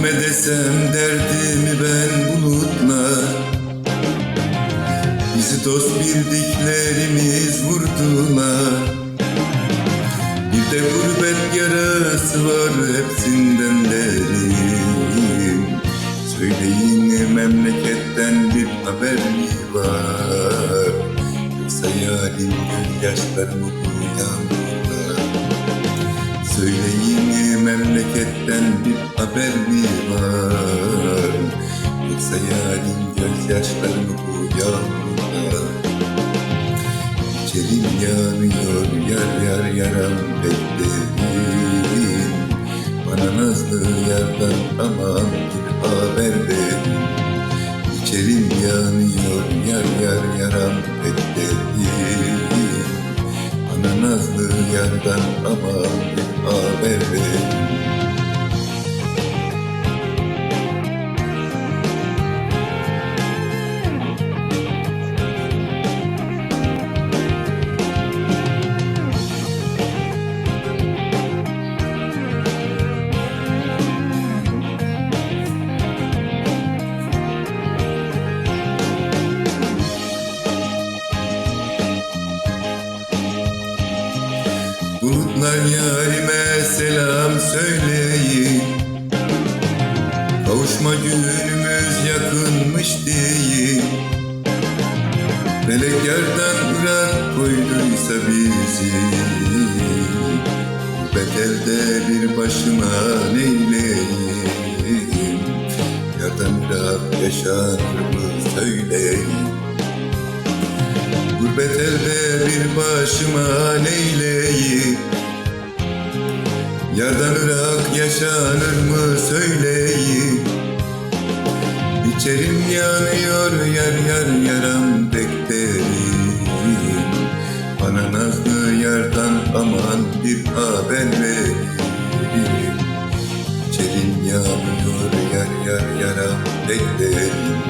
Kime desem derdimi ben bulutlar Bizi dost bildiklerimiz vurdular Bir de gurbet yarası var hepsinden derin. Söyleyin memleketten bir haber mi var? Yoksa yarim gözyaşlarımı bu yağmurlar Söyleyin memleketten bir haber mi bu yağmurda İçerim yanıyor yar yar yaram beklerim Bana nazlı yardan aman bir haber verin. İçerim yanıyor yar yar yaram beklerim Bana nazlı yardan aman bir haber verin Bulutlar yarime selam söyleyin. Kavuşma günümüz yakınmış deyin. Melek yerden ırak koyduysa bizi. Bedelde bir başıma neyleyim Yerden ırak yaşar mı söyleyin. Gurbet elde bir başıma neyleyim Yardan ırak yaşanır mı söyleyin? İçerim yanıyor yar yar yaram beklerim Bana nazlı yardan aman bir haber verin. İçerim yanıyor yar yar yaram beklerim